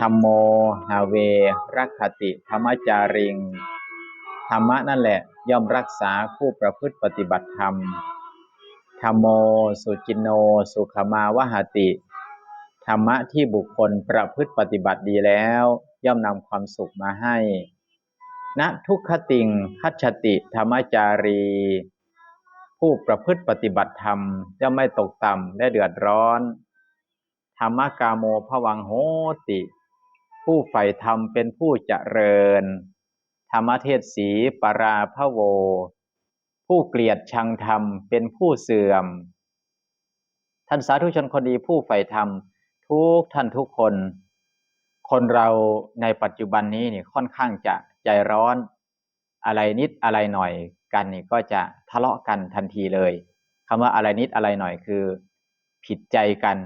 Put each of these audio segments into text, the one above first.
ธรรมโมหาเวรักขติธรรมจาริง ธรรมะนั่นแหละย่อมรักษาผู้ประพฤติปฏิบัติธรรม ธรรมโมสุจินโนสุขมาวหติ ธรรมะที่บุคคลประพฤติปฏิบัติดีแล้ว ย่อมนำความสุขมาให้ณทุกขติงคัจฉติธรรมจารี ผู้ประพฤติปฏิบัติธรรมย่อมไม่ตกต่ำและเดือดร้อน ธรรมกาโมภวังโหติ ผู้ใฝ่ธรรมเป็นผู้เจริญ ธรรมเทศสีปราพโว ผู้เกลียดชังธรรมเป็นผู้เสื่อม ท่านสาธุชนคนดีผู้ใฝ่ธรรมทุกท่านทุกคน คนเราในปัจจุบันนี้นี่ค่อนข้างจะใจร้อน อะไรนิดอะไรหน่อยกันนี่ก็จะทะเลาะกันทันทีเลยคำว่าอะไรนิดอะไรหน่อยคือ ผิดใจกัน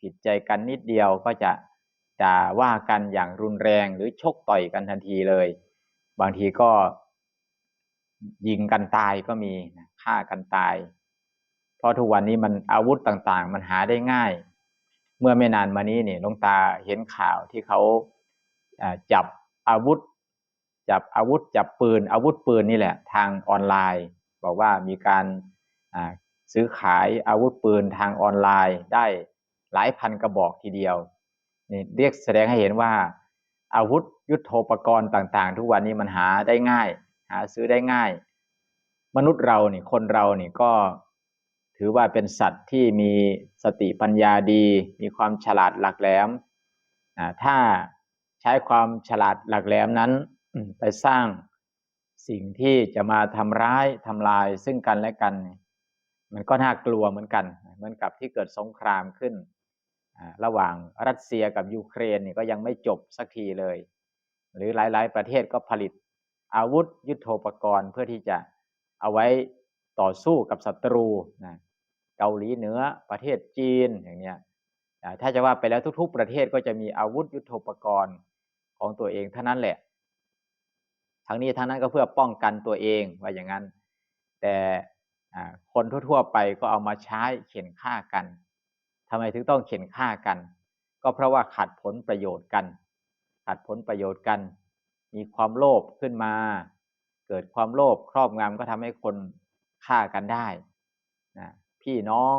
ผิดใจกันนิดเดียวก็จะ จะว่ากันอย่างรุนแรงหรือชกต่อยกันทันทีเลย บางทีก็ยิงกันตายก็มีฆ่ากันตาย เพราะทุกวันนี้มันอาวุธต่างๆ มันหาได้ง่าย เมื่อไม่นานมานี้นี่ลงตาเห็นข่าวที่เขาจับอาวุธ จับอาวุธ จับปืน อาวุธปืนนี่แหละ ทางออนไลน์ บอกว่ามีการซื้อขายอาวุธปืนทางออนไลน์ได้หลายพันกระบอกทีเดียว นี่เรียกแสดงให้เห็นว่า อาวุธยุโทโธปกรณ์ต่างๆ ทุกวันนี้มันหาได้ง่าย หาซื้อได้ง่าย มนุษย์เรานี่คนเรานี่ก็ถือว่าเป็นสัตว์ที่มีสติปัญญาดี มีความฉลาดหลักแหลมถ้าใช้ความฉลาดหลักแหลมนั้นไปสร้างสิ่งที่จะมาทำร้ายทำลายซึ่งกันและกัน มันก็น่ากลัวเหมือนกัน เหมือนกับที่เกิดสงครามขึ้น ระหว่างรัสเซียกับยูเครนนี่ก็ยังไม่จบสักทีเลย หรือหลาย ๆ ประเทศก็ผลิตอาวุธยุโทโธปกรณ์เพื่อที่จะเอาไว้ต่อสู้กับศัตรูนะเกาหลีเหนือประเทศจีนอย่างเนี้ยถ้าจะว่าไปแล้วทุก ๆ ประเทศก็จะมีอาวุธยุโทโธปกรณ์ของตัวเองเท่านั้นแหละ ทั้งนี้ทั้งนั้นก็เพื่อป้องกันตัวเองว่าอย่างนั้น แต่คนทั่ว ๆ ไปก็เอามาใช้เข็นฆ่ากัน ทำไมถึงต้องเข็นฆ่ากัน ก็เพราะว่าขัดผลประโยชน์กัน ขัดผลประโยชน์กัน มีความโลภขึ้นมา เกิดความโลภครอบงำก็ทำให้คนฆ่ากันได้นะพี่น้อง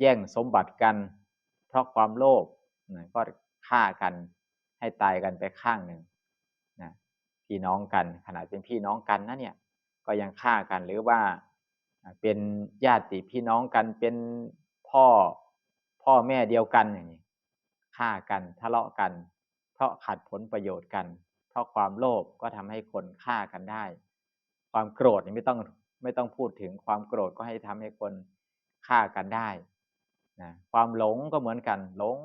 แย่งสมบัติกัน เพราะความโลภนะก็ฆ่ากันให้ตายกันไปข้างหนึ่งนะพี่น้องกันขนาดเป็นพี่น้องกันนะเนี่ยก็ยังฆ่ากันหรือว่าเป็นญาติพี่น้องกันเป็นพ่อ พ่อแม่เดียวกันอย่างนี้ฆ่ากันทะเลาะกัน เพราะขัดผลประโยชน์กัน เพราะความโลภก็ทำให้คนฆ่ากันได้ ความโกรธนี่ไม่ต้องไม่ต้องพูดถึงความโกรธก็ให้ทำให้คนฆ่ากันได้นะความหลงก็เหมือนกัน หลง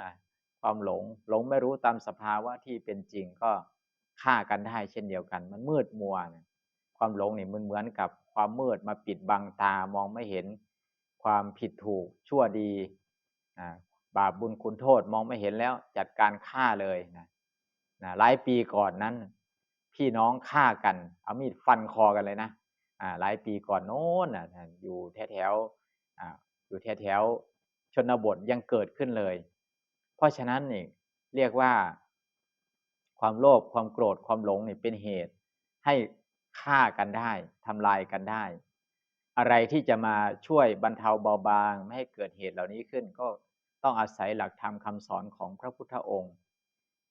อะความหลงหลงไม่รู้ตามสภาวะที่เป็นจริงก็ฆ่ากันได้เช่นเดียวกัน มันมืดมัวนะความหลงนี่มันเหมือนกับความมืดมาปิดบังตามองไม่เห็น ความผิดถูกชั่วดี บาปบุญคุณโทษมองไม่เห็นแล้วจัดการฆ่าเลยนะนะหลายปีก่อนนั้น พี่น้องฆ่ากัน เอามีดฟันคอกันเลยนะอ่าหลายปีก่อนโน้นอะอยู่แถวแถวอ่าอยู่แถวแถวชนบทยังเกิดขึ้นเลย เพราะฉะนั้นนี่เรียกว่า ความโลภความโกรธความหลงนี่เป็นเหตุ ให้ฆ่ากันได้ทำลายกันได้ อะไรที่จะมาช่วยบรรเทาเบาบาง ไม่ให้เกิดเหตุเหล่านี้ขึ้น ก็ต้องอาศัยหลักธรรมคาสอนของพระพุทธองค์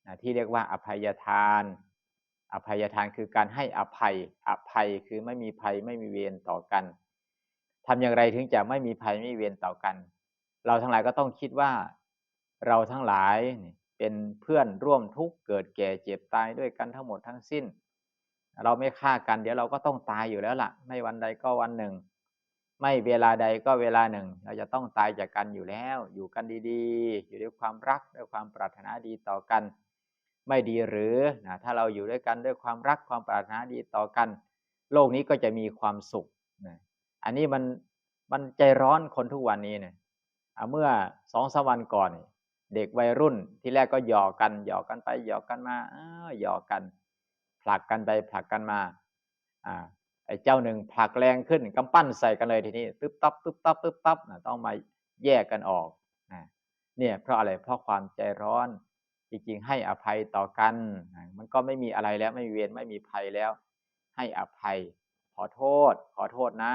นะที่เรียกว่าอภัยทาน อภัยทานคือการให้อภัย อภัยคือไม่มีภัยไม่มีเวรต่อกันทำอย่างไรถึงจะไม่มีภัยไม่มีเวรต่อกัน เราทั้งหลายก็ต้องคิดว่า เราทั้งหลายเป็นเพื่อนร่วมทุกข์เกิดแก่เจ็บตายด้วยกันทั้งหมดทั้งสิ้น เราไม่ฆ่ากันเดี๋ยวเราก็ต้องตายอยู่แล้วละ่ะ ไม่วันใดก็วันหนึ่ง ไม่เวลาใดก็เวลาหนึ่ง เราจะต้องตายจากกันอยู่แล้ว อยู่กันดีๆ อยู่ด้วยความรักด้วยความปรารถนาดีต่อกัน ไม่ดีหรือนะถ้าเราอยู่ด้วยกันด้วยความรักความปรารถนาดีต่อกัน โลกนี้ก็จะมีความสุขนะอันนี้มันมันใจร้อนคนทุกวันนี้เนี่ยเมื่อสองสวันก่อน เด็กวัยรุ่นที่แรกก็หยอกกันหยอกกันไปหยอกกันมาหยอกกัน ผลักกันไปผลักกันมา ไอ้เจ้าหนึ่งผลักแรงขึ้นกำปั้นใส่กันเลยทีนี้ตึ๊บตับตึ๊บตับตึ๊บตับนะต้องมาแยกกันออกนะเนี่ยเพราะอะไรเพราะความใจร้อนจริงๆให้อภัยต่อกันมันก็ไม่มีอะไรแล้วไม่มีเวรไม่มีภัยแล้ว ให้อภัยขอโทษ ขอโทษนะ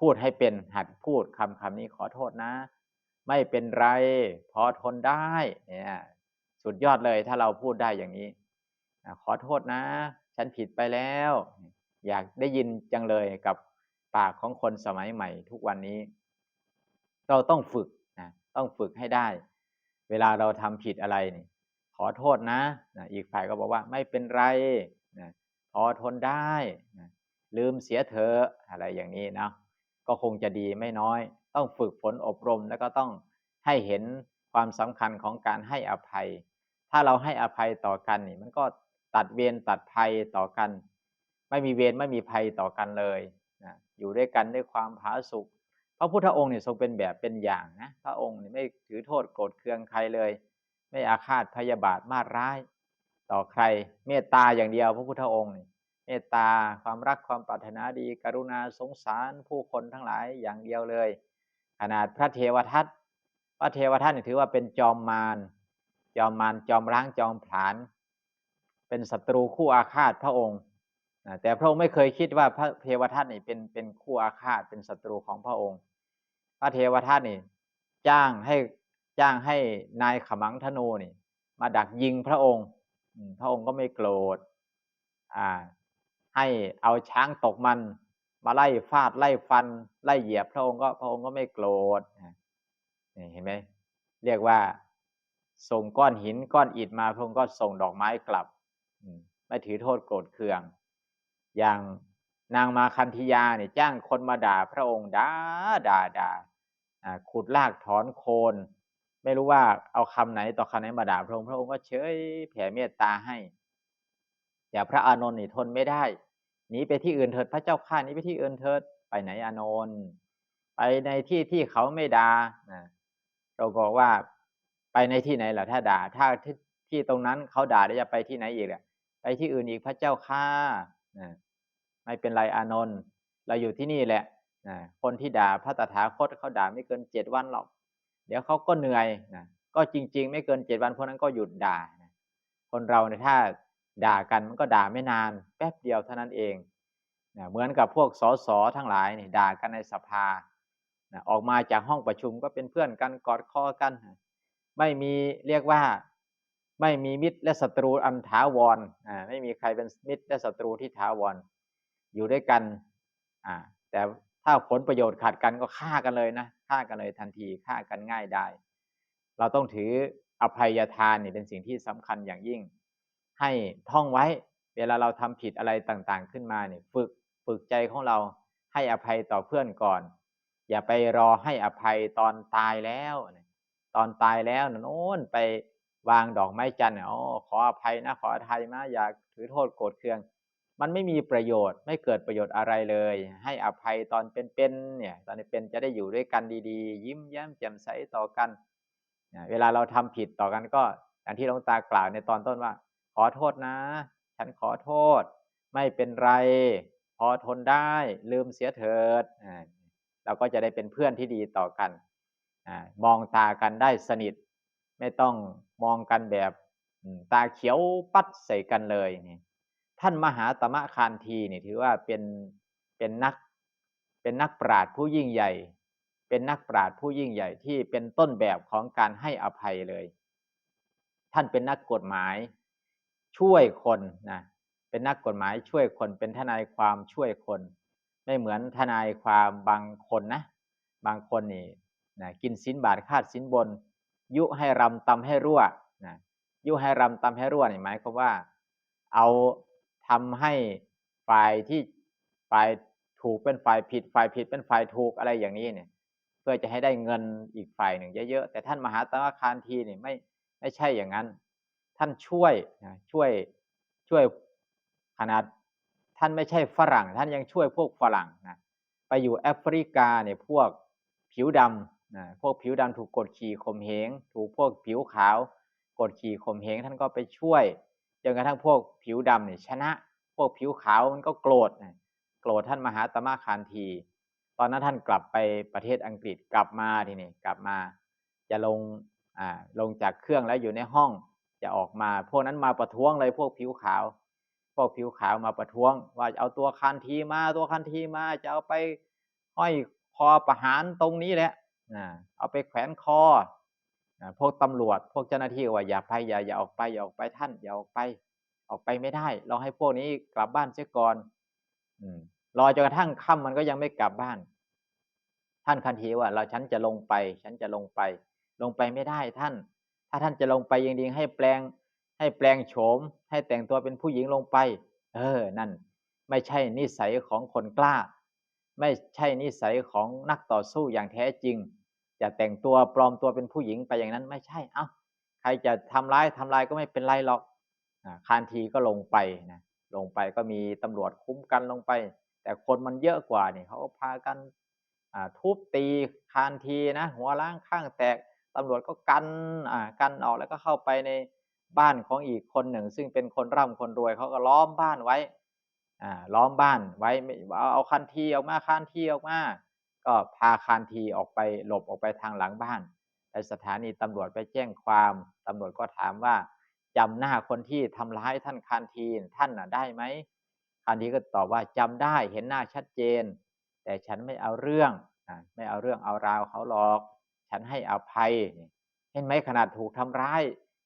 พูดให้เป็นหัดพูดคำคำนี้ขอโทษนะ ไม่เป็นไร พอทนได้เนี่ยสุดยอดเลยถ้าเราพูดได้อย่างนี้ ขอโทษนะ ฉันผิดไปแล้ว อยากได้ยินจังเลยกับปากของคนสมัยใหม่ ทุกวันนี้ เราต้องฝึกนะต้องฝึกให้ได้ เวลาเราทำผิดอะไรนี่ขอโทษนะนะอีกฝ่ายก็บอกว่าไม่เป็นไรนะพอทนได้นะลืมเสียเธออะไรอย่างนี้นะก็คงจะดีไม่น้อย ต้องฝึกฝนอบรมแล้วก็ต้องให้เห็นความสำคัญของการให้อภัย ถ้าเราให้อภัยต่อกันนี่มันก็ตัดเวรตัดภัยต่อกัน ไม่มีเวรไม่มีภัยต่อกันเลยนะอยู่ด้วยกันด้วยความผาสุกพระพุทธองค์เนี่ยทรงเป็นแบบเป็นอย่างนะพระองค์เนี่ยไม่ถือโทษโกรธเคืองใครเลย ไม่อาฆาตพยาบาทมาร้าย ต่อใครเมตตาอย่างเดียว พระพุทธองค์เนี่ยเมตตาความรักความปรารถนาดี กรุณาสงสารผู้คนทั้งหลายอย่างเดียวเลย ขนาดพระเทวทัตพระเทวทัตเนี่ยถือว่าเป็นจอมมารจอมมารจอมร้างจอมผลาน เป็นศัตรูคู่อาฆาตพระองค์ แต่พระองค์ไม่เคยคิดว่าพระเทวทัตนี่เป็นเป็นคู่อาฆาตเป็นศัตรูของพระองค์ พระเทวทัตนี่จ้างให้จ้างให้นายขมังธนูนี่มาดักยิงพระองค์พระองค์ก็ไม่โกรธอ่าให้เอาช้างตกมัน มาไล่ฟาดไล่ฟัน ไล่เหยียบพระองค์ก็พระองค์ก็ไม่โกรธนี่เห็นไหมเรียกว่าส่งก้อนหินก้อนอิฐมาพระองค์ก็ส่งดอกไม้กลับไม่ถือโทษโกรธเคือง อย่างนางมาคันธยาเนี่ยจ้างคนมาด่าพระองค์ด่าด่าด่าขุดลากถอนโคน ไม่รู้ว่าเอาคำไหนต่อคำไหนมาด่าพระองค์พระองค์ก็เฉยแผ่เมตตาให้อย่าพระอานนท์นี่ทนไม่ได้หนีไปที่อื่นเถิดพระเจ้าข้านี้ไปที่อื่นเถิดไปไหนอานนท์ไปในที่ที่เขาไม่ด่าเราบอกว่าไปในที่ไหนล่ะถ้าด่า ถ้าที่ตรงนั้นเขาด่าแล้วจะไปที่ไหนอีกอะไปที่อื่นอีกพระเจ้าข้า ไม่เป็นไรอานนท์เราอยู่ที่นี่แหละคนที่ด่าพระตถาคตเขาด่าไม่เกินเจ็ดวันหรอก เดี๋ยวเขาก็เหนื่อยนะก็จริง ๆ ไม่เกินเจ็ดวันพวกนั้นก็หยุดด่าคนเราเนี่ยถ้าด่ากันมันก็ด่าไม่นาน แป๊บเดียวเท่านั้นเองนะเหมือนกับพวกสสทั้งหลายนี่ด่ากันในสภานะออกมาจากห้องประชุมก็เป็นเพื่อนกันกอดคอกัน ไม่มีเรียกว่า ไม่มีมิตรและศัตรูอันถาวรอ่าไม่มีใครเป็นมิตรและศัตรูที่ถาวรอยู่ด้วยกันอ่าแต่ถ้าผลประโยชน์ขาดกันก็ฆ่ากันเลยนะฆ่ากันเลยทันทีฆ่ากันง่ายได้ เราต้องถืออภัยทานนี่เป็นสิ่งที่สำคัญอย่างยิ่ง ให้ท่องไว้เวลาเราทำผิดอะไรต่างๆขึ้นมาเนี่ยฝึกฝึกใจของเราให้อภัยต่อเพื่อนก่อน อย่าไปรอให้อภัยตอนตายแล้ว ตอนตายแล้วโน้นไป วางดอกไม้จันทร์อ๋อขออภัยนะขออภัยนะอย่าถือโทษโกรธเคือง มันไม่มีประโยชน์ไม่เกิดประโยชน์อะไรเลย ให้อภัยตอนเป็นๆเนี่ย ตอนเป็นจะได้อยู่ด้วยกันดีๆ ยิ้มแย้มแจ่มใสต่อกันเวลาเราทำผิดต่อกันก็อย่างที่หลวงตากล่าวในตอนต้นว่า ขอโทษนะ ฉันขอโทษ ไม่เป็นไรพอทนได้ลืมเสียเถิดเราก็จะได้เป็นเพื่อนที่ดีต่อกันอมองตากันได้สนิท ไม่ต้องมองกันแบบตาเขียวปัดใส่กันเลยนี่ท่านมหาตมะคานทีนี่ถือว่าเป็นเป็นนักเป็นนักปราชญ์ผู้ยิ่งใหญ่ เป็นนักปราชญ์ผู้ยิ่งใหญ่ที่เป็นต้นแบบของการให้อภัยเลย ท่านเป็นนักกฎหมายช่วยคนนะเป็นนักกฎหมายช่วยคนเป็นทนายความช่วยคน ไม่เหมือนทนายความบางคนนะ บางคนนี่นะกินสินบาทคาดสินบน ยุให้รำตำให้รั่วนะยุให้รำตำให้รั่วนี่หมายความว่า เอาทำให้ฝ่ายที่ฝ่ายถูกเป็นฝ่ายผิดฝ่ายผิดเป็นฝ่ายถูกอะไรอย่างนี้เนี่ย เพื่อจะให้ได้เงินอีกฝ่ายหนึ่งเยอะๆแต่ท่านมหาตมะคานทีนี่ไม่ไม่ใช่อย่างนั้น ท่านช่วยนะช่วยช่วยขนาดท่านไม่ใช่ฝรั่ง ท่านยังช่วยพวกฝรั่งนะไปอยู่แอฟริกาเนี่ยพวกผิวดำ นะพวกผิวดำถูกกดขี่ข่มเหงถูกพวกผิวขาวกดขี่ข่มเหงท่านก็ไปช่วยจนกระทั่งพวกผิวดำเนี่ยชนะ พวกผิวขาวมันก็โกรธนะโกรธท่านมหาตมะคานที ตอนนั้นท่านกลับไปประเทศอังกฤษกลับมาทีนี้กลับมา จะลงอ่าลงจากเครื่องแล้วอยู่ในห้องจะออกมา พวกนั้นมาประท้วงเลยพวกผิวขาว พวกผิวขาวมาประท้วง ว่าเอาตัวคันทีมาตัวคันทีมาจะเอาไปห้อยคอประหารตรงนี้แหละ นะเอาไปแขวนคอนะพวกตำรวจ พวกเจ้าหน้าที่ว่าอย่าไปอย่าอย่าออกไปอย่าออกไปท่านอย่าออกไปออกไปไม่ได้ เราให้พวกนี้กลับบ้านเสียก่อนรอจนกระทั่งค่ำมันก็ยังไม่กลับบ้าน ท่านคันทีว่า เราฉันจะลงไป ฉันจะลงไป ลงไปไม่ได้ท่าน ถ้าท่านจะลงไปจริงให้แปลง ให้แปลงโฉม ให้แต่งตัวเป็นผู้หญิงลงไป เออ นั่น ไม่ใช่นิสัยของคนกล้า ไม่ใช่นิสัยของนักต่อสู้อย่างแท้จริง จะแต่งตัวปลอมตัวเป็นผู้หญิงไปอย่างนั้นไม่ใช่ เอ้าใครจะทำร้ายทำลายก็ไม่เป็นไรหรอกคานทีก็ลงไปนะลงไปก็มีตำรวจคุ้มกันลงไป แต่คนมันเยอะกว่านี่เขาก็พากันทุบตีคานทีนะหัวล้างข้างแตกตำรวจก็กันอ่ากันออกแล้วก็เข้าไปในบ้านของอีกคนหนึ่ง ซึ่งเป็นคนร่ำคนรวยเขาก็ล้อมบ้านไว้ล้อมบ้านไว้เอาเอาคันทีออกมาคันทีออกมา ก็พาคันทีออกไปหลบออกไปทางหลังบ้านในสถานีตำรวจไปแจ้งความตำรวจก็ถามว่าจำหน้าคนที่ทำร้ายท่านคันทีท่านน่ะได้ไหมคันทีก็ตอบว่าจำได้เห็นหน้าชัดเจน แต่ฉันไม่เอาเรื่องไม่เอาเรื่องเอาราวเขาหรอก ฉันให้อภัย เห็นไหมขนาดถูกทำร้าย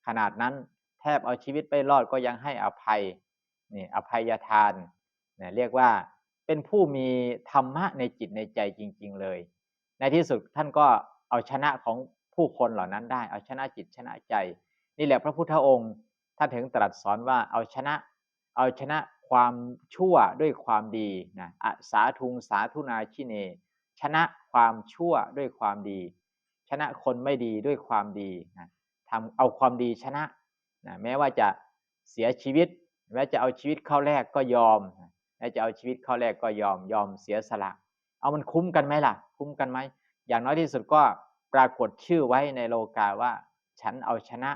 ขนาดนั้นแทบเอาชีวิตไปรอดก็ยังให้อภัยนี่อภัยทานเนี่ยเรียกว่า เป็นผู้มีธรรมะในจิตในใจจริง ๆเลย ในที่สุดท่านก็เอาชนะของผู้คนเหล่านั้นได้ เอาชนะจิตชนะใจ นี่แหละพระพุทธองค์ท่านถึงตรัสสอนว่าเอาชนะ เอาชนะความชั่วด้วยความดีนะอาสาทุงสาธุนาชิเน ชนะความชั่วด้วยความดี ชนะคนไม่ดีด้วยความดีนะทำเอาความดีชนะนะแม้ว่าจะเสียชีวิตแม้จะเอาชีวิตเข้าแรกก็ยอม แม้จะเอาชีวิตเข้าแรกก็ยอมยอมเสียสละ เอามันคุ้มกันไหมล่ะ คุ้มกันไหมอย่างน้อยที่สุดก็ปรากฏชื่อไว้ในโลกาว่า ฉันเอาชนะ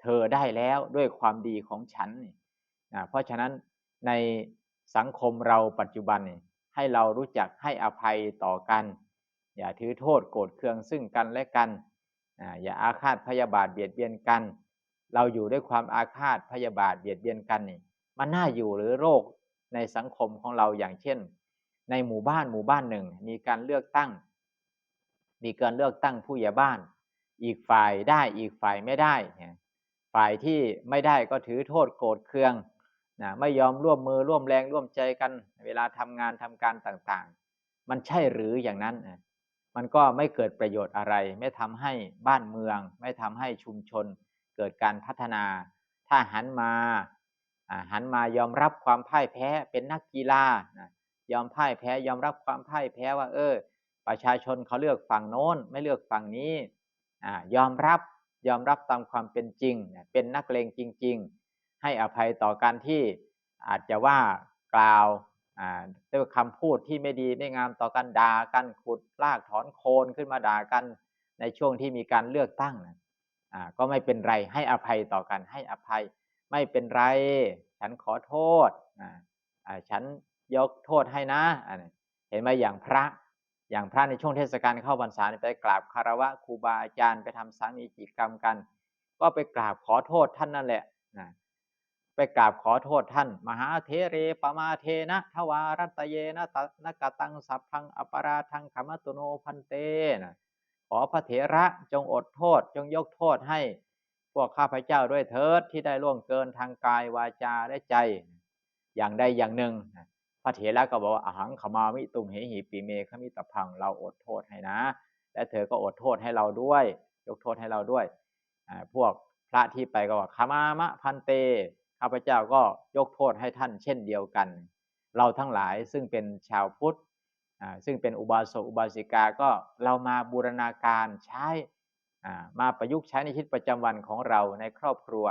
เธอได้แล้วด้วยความดีของฉันนะเพราะฉะนั้นในสังคมเราปัจจุบันให้เรารู้จักให้อภัยต่อกัน อย่าถือโทษโกรธเคืองซึ่งกันและกันอย่าอาฆาตพยาบาทเบียดเบียนกัน เราอยู่ด้วยความอาฆาตพยาบาทเบียดเบียนกันนี่มันน่าอยู่หรือโรค ในสังคมของเราอย่างเช่น ในหมู่บ้านหมู่บ้านหนึ่ง มีการเลือกตั้ง มีการเลือกตั้งผู้ใหญ่บ้าน อีกฝ่ายได้อีกฝ่ายไม่ได้ ฝ่ายที่ไม่ได้ก็ถือโทษโกรธเคืองนะไม่ยอมร่วมมือร่วมแรงร่วมใจกัน เวลาทำงานทำการต่างๆ มันใช่หรืออย่างนั้น มันก็ไม่เกิดประโยชน์อะไร ไม่ทำให้บ้านเมือง ไม่ทำให้ชุมชน เกิดการพัฒนา ถ้าหันมา หันมายอมรับความพ่ายแพ้เป็นนักกีฬายอมพ่ายแพ้ยอมรับความพ่ายแพ้ว่าเออ ประชาชนเขาเลือกฝั่งโน้นไม่เลือกฝั่งนี้ยอมรับยอมรับตามความเป็นจริง เป็นนักเลงจริง ๆ ให้อภัยต่อการที่อาจจะว่ากล่าวด้วยคำพูดที่ไม่ดีไม่งามต่อกันด่ากันขุดลากถอนโคนขึ้นมาด่ากันในช่วงที่มีการเลือกตั้งก็ไม่เป็นไรให้อภัยต่อกันให้อภัย ไม่เป็นไร ฉันขอโทษฉันยกโทษให้นะ เห็นไหมอย่างพระอย่างพระในช่วงเทศกาลเข้าพรรษาไปกราบคารวะครูบาอาจารย์ไปทำสามีจิตกรรมกัน ก็ไปกราบขอโทษท่านนั่นแหละไปกราบขอโทษท่าน มหาเทเรปมาเทนะทวารัตเยนะตนกตังสัพพังอปราทังขมตุโนพันเตนะขอพระเถระจงอดโทษ จงยกโทษให้ พวกข้าพเจ้าด้วยเถิดที่ได้ล่วงเกินทางกายวาจาและใจ อย่างใดอย่างหนึ่งพระเถระก็บอกว่าอาหังขมามิตุมเหหิปีเมขมิตพังเราอดโทษให้นะ และเธอก็อดโทษให้เราด้วย ยกโทษให้เราด้วยพวกพระที่ไปก็ว่าขมามะพันเตข้าพเจ้าก็ยกโทษให้ท่านเช่นเดียวกัน เราทั้งหลายซึ่งเป็นชาวพุทธซึ่งเป็นอุบาสกอุบาสิกาก็เรามาบูรณาการใช้ มาประยุกต์ใช้ในชีวิตประจำวันของเราในครอบครัว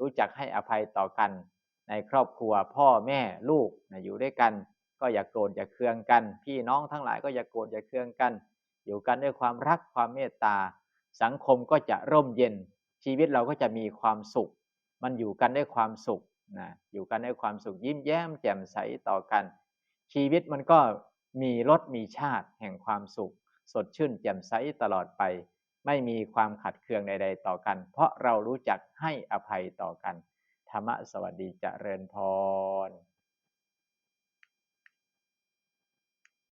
รู้จักให้อภัยต่อกัน ในครอบครัวพ่อแม่ลูกอยู่ด้วยกัน ก็อย่ากโกรธอย่าเคืองกัน พี่น้องทั้งหลายก็อย่ากโกรธอย่าเคืองกัน อยู่กันด้วยความรักความเมตตา สังคมก็จะร่มเย็น ชีวิตเราก็จะมีความสุข มันอยู่กันด้วยความสุขนะอยู่กันด้วยความสุขยิ้มแย้มแจ่มใสต่อกัน ชีวิตมันก็มีรสมีชาติแห่งความสุข สดชื่นแจ่มใสตลอดไป ไม่มีความขัดเคืองใด ๆ ต่อกัน เพราะเรารู้จักให้อภัยต่อกัน ธรรมะสวัสดีเจริญพร